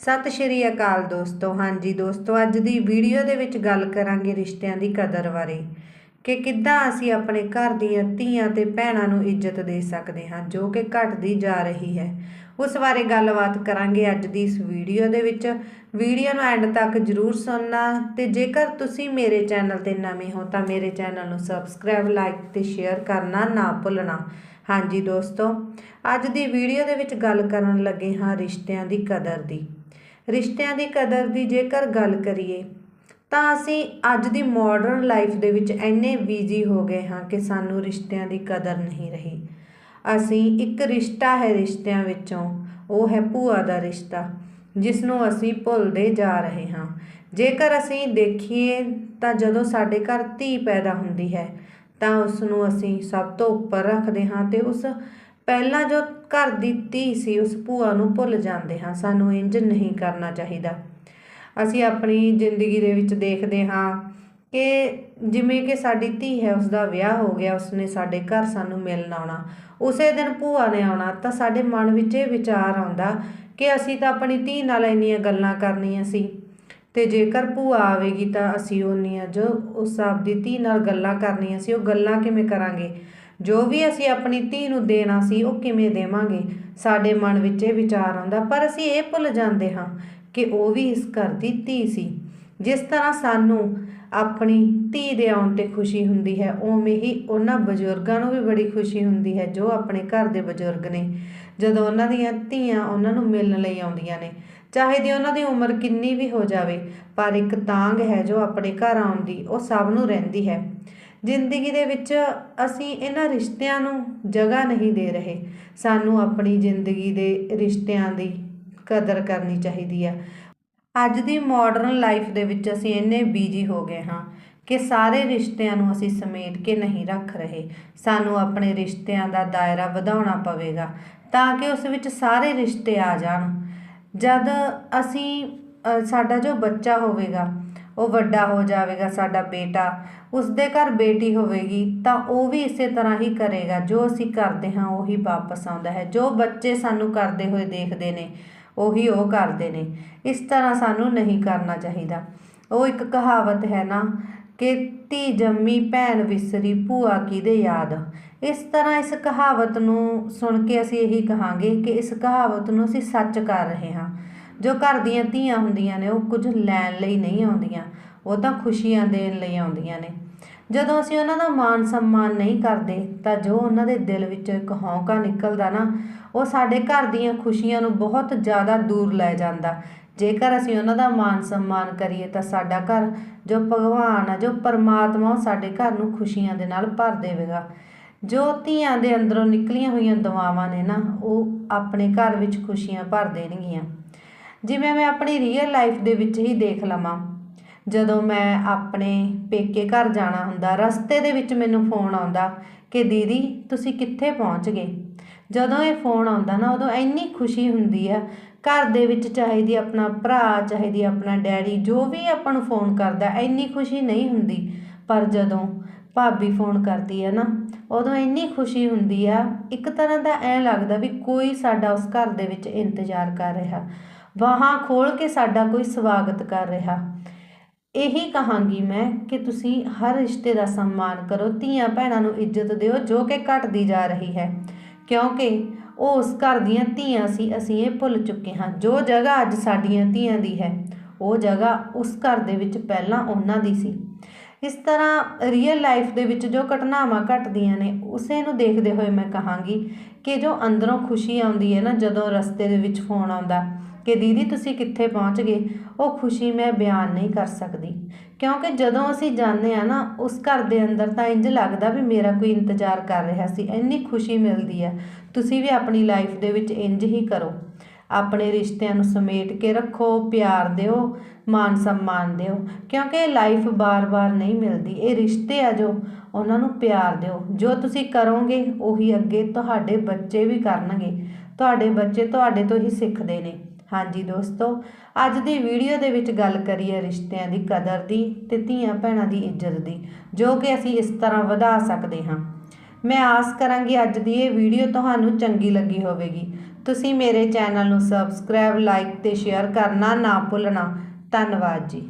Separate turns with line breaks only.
ਸਤਿ ਸ਼੍ਰੀ ਅਕਾਲ ਦੋਸਤੋ। ਹਾਂਜੀ ਦੋਸਤੋ, ਅੱਜ ਦੀ ਵੀਡੀਓ ਦੇ ਵਿੱਚ ਗੱਲ ਕਰਾਂਗੇ ਰਿਸ਼ਤਿਆਂ ਦੀ ਕਦਰ ਬਾਰੇ ਕਿ ਕਿੱਦਾਂ ਅਸੀਂ ਆਪਣੇ ਘਰ ਦੀਆਂ ਧੀਆਂ ਤੇ ਭੈਣਾਂ ਨੂੰ ਇੱਜ਼ਤ ਦੇ ਸਕਦੇ ਹਾਂ, ਜੋ ਕਿ ਘਟਦੀ ਜਾ ਰਹੀ ਹੈ। ਉਸ ਬਾਰੇ ਗੱਲਬਾਤ ਕਰਾਂਗੇ ਅੱਜ ਦੀ ਇਸ ਵੀਡੀਓ ਦੇ ਵਿੱਚ। ਵੀਡੀਓ ਨੂੰ ਐਂਡ ਤੱਕ ਜਰੂਰ ਸੁਣਨਾ ਤੇ ਜੇਕਰ ਤੁਸੀਂ ਮੇਰੇ ਚੈਨਲ ਤੇ ਨਵੇਂ ਹੋ ਤਾਂ ਮੇਰੇ ਚੈਨਲ ਨੂੰ ਸਬਸਕ੍ਰਾਈਬ, ਲਾਈਕ ਤੇ ਸ਼ੇਅਰ ਕਰਨਾ ਨਾ ਭੁੱਲਣਾ। ਹਾਂਜੀ ਦੋਸਤੋ, ਅੱਜ ਦੀ ਵੀਡੀਓ ਦੇ ਵਿੱਚ ਗੱਲ ਕਰਨ ਲੱਗੇ ਹਾਂ ਰਿਸ਼ਤਿਆਂ ਦੀ ਕਦਰ ਦੀ। ਰਿਸ਼ਤਿਆਂ ਦੀ ਕਦਰ ਦੀ ਜੇਕਰ ਗੱਲ ਕਰੀਏ, ਤਾਂ ਅਸੀਂ ਅੱਜ ਦੀ ਮਾਡਰਨ ਲਾਈਫ ਦੇ ਵਿੱਚ ਇੰਨੇ ਬਿਜ਼ੀ ਹੋ ਗਏ ਹਾਂ ਕਿ ਸਾਨੂੰ ਰਿਸ਼ਤਿਆਂ ਦੀ ਕਦਰ ਨਹੀਂ ਰਹੀ। ਅਸੀਂ ਇੱਕ ਰਿਸ਼ਤਾ ਹੈ ਰਿਸ਼ਤਿਆਂ ਵਿੱਚੋਂ, ਉਹ ਹੈ ਭੂਆ ਦਾ ਰਿਸ਼ਤਾ ਜਿਸ ਨੂੰ ਅਸੀਂ ਭੁੱਲਦੇ ਜਾ ਰਹੇ ਹਾਂ। ਜੇਕਰ ਅਸੀਂ ਦੇਖੀਏ ਤਾਂ ਜਦੋਂ ਸਾਡੇ ਘਰ ਧੀ ਪੈਦਾ ਹੁੰਦੀ ਹੈ, ਤਾਂ ਉਸ ਨੂੰ ਅਸੀਂ ਸਭ ਤੋਂ ਉੱਪਰ ਰੱਖਦੇ ਹਾਂ ਤੇ ਉਸ ਪਹਿਲਾਂ ਜੋ ਘਰ ਦੀ ਧੀ ਸੀ, ਉਸ ਭੂਆ ਨੂੰ ਭੁੱਲ ਜਾਂਦੇ ਹਾਂ। ਸਾਨੂੰ ਇੰਜ ਨਹੀਂ ਕਰਨਾ ਚਾਹੀਦਾ। ਅਸੀਂ ਆਪਣੀ ਜ਼ਿੰਦਗੀ ਦੇ ਵਿੱਚ ਦੇਖਦੇ ਹਾਂ ਕਿ ਜਿਵੇਂ ਕਿ ਸਾਡੀ ਧੀ ਹੈ ਉਸ ਦਾ ਵਿਆਹ ਹੋ ਗਿਆ, ਉਸਨੇ ਸਾਡੇ ਘਰ ਸਾਨੂੰ ਮਿਲਣ ਆਉਣਾ। ਉਸੇ ਦਿਨ ਭੂਆ ਨੇ ਆਉਣਾ, ਤਾਂ ਸਾਡੇ ਮਨ ਵਿੱਚ ਇਹ ਵਿਚਾਰ ਆਉਂਦਾ ਕਿ ਅਸੀਂ ਤਾਂ ਆਪਣੀ ਧੀ ਨਾਲ ਇੰਨੀਆਂ ਗੱਲਾਂ ਕਰਨੀਆਂ ਸੀ। ਤੇ ਜੇਕਰ ਭੂਆ ਆਵੇਗੀ ਤਾਂ ਅਸੀਂ ਉਹਨੀਆਂ ਜੋ, ਉਸ ਆਪਦੀ ਧੀ ਨਾਲ ਗੱਲਾਂ ਕਰਨੀਆਂ ਸੀ, ਉਹ ਗੱਲਾਂ ਕਿਵੇਂ ਕਰਾਂਗੇ? ਜੋ ਵੀ ਅਸੀਂ ਆਪਣੀ ਧੀ ਨੂੰ ਦੇਣਾ ਸੀ, ਉਹ ਕਿਵੇਂ ਦੇਵਾਂਗੇ? ਸਾਡੇ ਮਨ ਵਿੱਚ ਇਹ ਵਿਚਾਰ ਆਉਂਦਾ, ਪਰ ਅਸੀਂ ਇਹ ਭੁੱਲ ਜਾਂਦੇ ਹਾਂ ਕਿ ਉਹ ਵੀ ਇਸ ਘਰ ਦੀ ਧੀ ਸੀ। ਜਿਸ ਤਰ੍ਹਾਂ ਸਾਨੂੰ ਆਪਣੀ ਧੀ ਦੇ ਆਉਣ ਤੇ ਖੁਸ਼ੀ ਹੁੰਦੀ ਹੈ, ਉਵੇਂ ਹੀ ਉਹਨਾਂ ਬਜ਼ੁਰਗਾਂ ਨੂੰ ਵੀ ਬੜੀ ਖੁਸ਼ੀ ਹੁੰਦੀ ਹੈ, ਜੋ ਆਪਣੇ ਘਰ ਦੇ ਬਜ਼ੁਰਗ ਨੇ। ਜਦੋਂ ਉਹਨਾਂ ਦੀਆਂ ਧੀਆਂ ਉਹਨਾਂ ਨੂੰ ਮਿਲਣ ਲਈ ਆਉਂਦੀਆਂ ਨੇ, ਚਾਹੇ ਦੀ ਉਹਨਾਂ ਦੀ ਉਮਰ ਕਿੰਨੀ ਵੀ ਹੋ ਜਾਵੇ, ਪਰ ਇੱਕ ਤਾਂਗ ਹੈ ਜੋ ਆਪਣੇ ਘਰ ਆਉਣ ਦੀ, ਉਹ ਸਭ ਨੂੰ ਰਹਿੰਦੀ ਹੈ। ਜ਼ਿੰਦਗੀ ਦੇ ਵਿੱਚ ਅਸੀਂ ਇਹਨਾਂ ਰਿਸ਼ਤਿਆਂ ਨੂੰ ਜਗ੍ਹਾ ਨਹੀਂ ਦੇ ਰਹੇ। ਸਾਨੂੰ ਆਪਣੀ ਜ਼ਿੰਦਗੀ ਦੇ ਰਿਸ਼ਤਿਆਂ ਦੀ ਕਦਰ ਕਰਨੀ ਚਾਹੀਦੀ ਆ। ਅੱਜ ਦੀ ਮਾਡਰਨ ਲਾਈਫ ਦੇ ਵਿੱਚ ਅਸੀਂ ਇੰਨੇ ਬੀਜੀ ਹੋ ਗਏ ਹਾਂ ਕਿ ਸਾਰੇ ਰਿਸ਼ਤਿਆਂ ਨੂੰ ਅਸੀਂ ਸਮੇਟ ਕੇ ਨਹੀਂ ਰੱਖ ਰਹੇ। ਸਾਨੂੰ ਆਪਣੇ ਰਿਸ਼ਤਿਆਂ ਦਾ ਦਾਇਰਾ ਵਧਾਉਣਾ ਪਵੇਗਾ ਤਾਂ ਕਿ ਉਸ ਵਿੱਚ ਸਾਰੇ ਰਿਸ਼ਤੇ ਆ ਜਾਣ। ਜਦ ਅਸੀਂ ਸਾਡਾ ਜੋ ਬੱਚਾ ਹੋਵੇਗਾ ਉਹ ਵੱਡਾ ਹੋ ਜਾਵੇਗਾ ਸਾਡਾ ਬੇਟਾ, ਉਸਦੇ ਘਰ ਬੇਟੀ ਹੋਵੇਗੀ ਤਾਂ ਉਹ ਵੀ ਇਸੇ ਤਰ੍ਹਾਂ ਹੀ ਕਰੇਗਾ, ਜੋ ਅਸੀਂ ਕਰਦੇ ਹਾਂ ਉਹੀ ਵਾਪਸ ਆਉਂਦਾ ਹੈ, ਜੋ ਬੱਚੇ ਸਾਨੂੰ ਕਰਦੇ ਹੋਏ ਦੇਖਦੇ ਨੇ, ਉਹੀ ਉਹ ਕਰਦੇ ਨੇ। ਇਸ ਤਰ੍ਹਾਂ ਸਾਨੂੰ ਨਹੀਂ ਕਰਨਾ ਚਾਹੀਦਾ। ਉਹ ਇੱਕ ਕਹਾਵਤ ਹੈ ਨਾ ਕਿ ਧੀ ਜੰਮੀ ਭੈਣ ਵਿਸਰੀ ਭੂਆ ਕਿਹਦੇ ਯਾਦ? ਇਸ ਤਰ੍ਹਾਂ ਇਸ ਕਹਾਵਤ ਨੂੰ ਸੁਣ ਕੇ ਅਸੀਂ ਇਹੀ ਕਹਾਂਗੇ ਕਿ ਇਸ ਕਹਾਵਤ ਨੂੰ ਅਸੀਂ ਸੱਚ ਕਰ ਰਹੇ ਹਾਂ। ਜੋ ਘਰ ਦੀਆਂ ਧੀਆਂ ਹੁੰਦੀਆਂ ਨੇ, ਉਹ ਕੁਝ ਲੈਣ ਲਈ ਨਹੀਂ ਆਉਂਦੀਆਂ। ਉਹ ਤਾਂ ਖੁਸ਼ੀਆਂ ਦੇਣ ਲਈ ਆਉਂਦੀਆਂ ਨੇ। ਜਦੋਂ ਅਸੀਂ ਉਹਨਾਂ ਦਾ ਮਾਣ ਸਨਮਾਨ ਨਹੀਂ ਕਰਦੇ, ਤਾਂ ਜੋ ਉਹਨਾਂ ਦੇ ਦਿਲ ਵਿੱਚੋਂ ਇੱਕ ਹੌਂਕਾ ਨਿਕਲਦਾ ਨਾ, ਉਹ ਸਾਡੇ ਘਰ ਦੀਆਂ ਖੁਸ਼ੀਆਂ ਨੂੰ ਬਹੁਤ ਜ਼ਿਆਦਾ ਦੂਰ ਲੈ ਜਾਂਦਾ। ਜੇਕਰ ਅਸੀਂ ਉਹਨਾਂ ਦਾ ਮਾਣ ਸਨਮਾਨ ਕਰੀਏ, ਤਾਂ ਸਾਡਾ ਘਰ ਜੋ ਭਗਵਾਨ ਆ, ਜੋ ਪਰਮਾਤਮਾ, ਉਹ ਸਾਡੇ ਘਰ ਨੂੰ ਖੁਸ਼ੀਆਂ ਦੇ ਨਾਲ ਭਰ ਦੇਵੇਗਾ। ਜੋ ਧੀਆਂ ਦੇ ਅੰਦਰੋਂ ਨਿਕਲੀਆਂ ਹੋਈਆਂ ਦੁਆਵਾਂ ਨੇ ਨਾ, ਉਹ ਆਪਣੇ ਘਰ ਵਿੱਚ ਖੁਸ਼ੀਆਂ ਭਰ ਦੇਣਗੀਆਂ। ਜਿਵੇਂ ਮੈਂ ਆਪਣੀ ਰੀਅਲ ਲਾਈਫ ਦੇ ਵਿੱਚ ਹੀ ਦੇਖ ਲਵਾਂ। ਜਦੋਂ ਮੈਂ ਆਪਣੇ ਪੇਕੇ ਘਰ ਜਾਣਾ ਹੁੰਦਾ, ਰਸਤੇ ਦੇ ਵਿੱਚ ਮੈਨੂੰ ਫੋਨ ਆਉਂਦਾ ਕਿ ਦੀਦੀ, ਤੁਸੀਂ ਕਿੱਥੇ ਪਹੁੰਚ ਗਏ? ਜਦੋਂ ਇਹ ਫੋਨ ਆਉਂਦਾ ਨਾ, ਉਦੋਂ ਇੰਨੀ ਖੁਸ਼ੀ ਹੁੰਦੀ ਆ। ਘਰ ਦੇ ਵਿੱਚ ਚਾਹੇ ਦੀ ਆਪਣਾ ਭਰਾ, ਚਾਹੇ ਦੀ ਆਪਣਾ ਡੈਡੀ, ਜੋ ਵੀ ਆਪਾਂ ਨੂੰ ਫੋਨ ਕਰਦਾ, ਇੰਨੀ ਖੁਸ਼ੀ ਨਹੀਂ ਹੁੰਦੀ। ਪਰ ਜਦੋਂ ਭਾਬੀ ਫੋਨ ਕਰਦੀ ਹੈ ਨਾ, ਉਦੋਂ ਇੰਨੀ ਖੁਸ਼ੀ ਹੁੰਦੀ ਆ। ਇੱਕ ਤਰ੍ਹਾਂ ਦਾ ਐ ਲੱਗਦਾ ਵੀ ਕੋਈ ਸਾਡਾ ਉਸ ਘਰ ਦੇ ਵਿੱਚ ਇੰਤਜ਼ਾਰ ਕਰ ਰਿਹਾ। ਬਾਹਾਂ ਖੋਲ ਕੇ ਸਾਡਾ ਕੋਈ ਸਵਾਗਤ ਕਰ ਰਿਹਾ। ਇਹੀ ਕਹਾਂਗੀ ਮੈਂ ਕਿ ਤੁਸੀਂ ਹਰ ਰਿਸ਼ਤੇ ਦਾ ਸਨਮਾਨ ਕਰੋ, ਧੀਆਂ ਭੈਣਾਂ ਨੂੰ ਇੱਜ਼ਤ ਦਿਓ, ਜੋ ਕਿ ਘਟਦੀ ਜਾ ਰਹੀ ਹੈ। ਕਿਉਂਕਿ ਉਹ ਉਸ ਘਰ ਦੀਆਂ ਧੀਆਂ ਸੀ, ਅਸੀਂ ਇਹ ਭੁੱਲ ਚੁੱਕੇ ਹਾਂ। ਜੋ ਜਗ੍ਹਾ ਅੱਜ ਸਾਡੀਆਂ ਧੀਆਂ ਦੀ ਹੈ, ਉਹ ਜਗ੍ਹਾ ਉਸ ਘਰ ਦੇ ਵਿੱਚ ਪਹਿਲਾਂ ਉਹਨਾਂ ਦੀ ਸੀ। ਇਸ ਤਰ੍ਹਾਂ ਰੀਅਲ ਲਾਈਫ ਦੇ ਵਿੱਚ ਜੋ ਘਟਨਾਵਾਂ ਘਟਦੀਆਂ ਨੇ, ਉਸੇ ਨੂੰ ਦੇਖਦੇ ਹੋਏ ਮੈਂ ਕਹਾਂਗੀ ਕਿ ਜੋ ਅੰਦਰੋਂ ਖੁਸ਼ੀ ਆਉਂਦੀ ਹੈ ਨਾ, ਜਦੋਂ ਰਸਤੇ ਦੇ ਵਿੱਚ ਫੋਨ ਆਉਂਦਾ ਕਿ ਦੀਦੀ ਤੁਸੀਂ ਕਿੱਥੇ ਪਹੁੰਚ ਗਏ? ਉਹ ਖੁਸ਼ੀ ਮੈਂ ਬਿਆਨ ਨਹੀਂ ਕਰ ਸਕਦੀ। ਕਿਉਂਕਿ ਜਦੋਂ ਅਸੀਂ ਜਾਂਦੇ ਆ ਨਾ, ਉਸ ਘਰ ਦੇ ਅੰਦਰ ਤਾਂ ਇੰਜ ਲੱਗਦਾ ਵੀ ਮੇਰਾ ਕੋਈ ਇੰਤਜ਼ਾਰ ਕਰ ਰਿਹਾ ਸੀ। ਇੰਨੀ ਖੁਸ਼ੀ ਮਿਲਦੀ ਹੈ ਤੁਸੀਂ ਵੀ ਆਪਣੀ ਲਾਈਫ ਦੇ ਵਿੱਚ ਇੰਜ ਹੀ ਕਰੋ। ਆਪਣੇ ਰਿਸ਼ਤਿਆਂ ਨੂੰ ਸਮੇਟ ਕੇ ਰੱਖੋ, ਪਿਆਰ ਦਿਓ ਮਾਨ ਸਨਮਾਨ ਦਿਓ। ਕਿਉਂਕਿ ਇਹ ਲਾਈਫ ਬਾਰ-ਬਾਰ ਨਹੀਂ ਮਿਲਦੀ। ਇਹ ਰਿਸ਼ਤੇ ਆ ਜੋ, ਉਹਨਾਂ ਨੂੰ ਪਿਆਰ ਦਿਓ। ਜੋ ਤੁਸੀਂ ਕਰੋਗੇ, ਉਹੀ ਅੱਗੇ ਤੁਹਾਡੇ ਬੱਚੇ ਵੀ ਕਰਨਗੇ। ਤੁਹਾਡੇ ਬੱਚੇ ਤੁਹਾਡੇ ਤੋਂ ਹੀ ਸਿੱਖਦੇ ਨੇ। ਹਾਂਜੀ ਦੋਸਤੋ, ਅੱਜ ਦੀ ਵੀਡੀਓ ਦੇ ਵਿੱਚ ਗੱਲ ਕਰੀਏ ਰਿਸ਼ਤਿਆਂ ਦੀ ਕਦਰ ਦੀ ਤੇ ਧੀਆਂ ਭੈਣਾਂ ਦੀ ਇੱਜ਼ਤ ਦੀ, ਜੋ ਕਿ ਅਸੀਂ ਇਸ ਤਰ੍ਹਾਂ ਵਧਾ ਸਕਦੇ ਹਾਂ। ਮੈਂ ਆਸ ਕਰਾਂਗੀ ਅੱਜ ਦੀ ਇਹ ਵੀਡੀਓ ਤੁਹਾਨੂੰ ਚੰਗੀ ਲੱਗੀ ਹੋਵੇਗੀ। ਤੁਸੀਂ ਮੇਰੇ ਚੈਨਲ ਨੂੰ ਸਬਸਕ੍ਰਾਈਬ ਲਾਈਕ ਤੇ ਸ਼ੇਅਰ ਕਰਨਾ ਨਾ ਭੁੱਲਣਾ। ਧੰਨਵਾਦ ਜੀ।